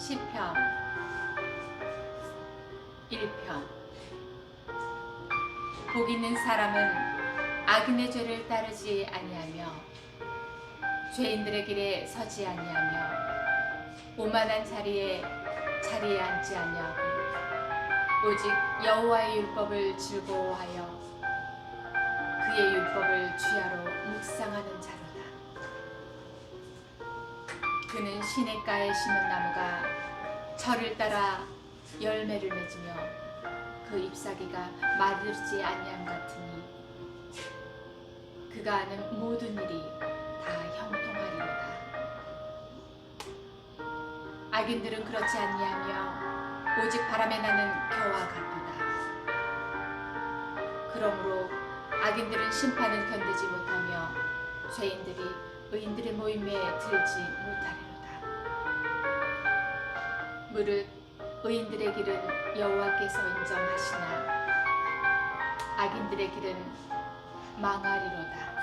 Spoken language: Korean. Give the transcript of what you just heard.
시편 1편 복 있는 사람은 악인의 죄를 따르지 아니하며 죄인들의 길에 서지 아니하며 오만한 자리에 자리에 앉지 아니하고 오직 여호와의 율법을 즐거워하여 그의 율법을 주야로 묵상하는 자로다. 그는 시냇가에 심은 나무가 철을 따라 열매를 맺으며 그 잎사귀가 마르지 아니함 같으니 그가 하는 모든 일이 다 형통하리로다. 악인들은 그렇지 아니하며 오직 바람에 나는 겨와 같도다. 그러므로 악인들은 심판을 견디지 못하며 죄인들이 의인들의 모임에 들지 못하리로다. 무릇 의인들의 길은 여호와께서 인정하시나 악인들의 길은 망하리로다.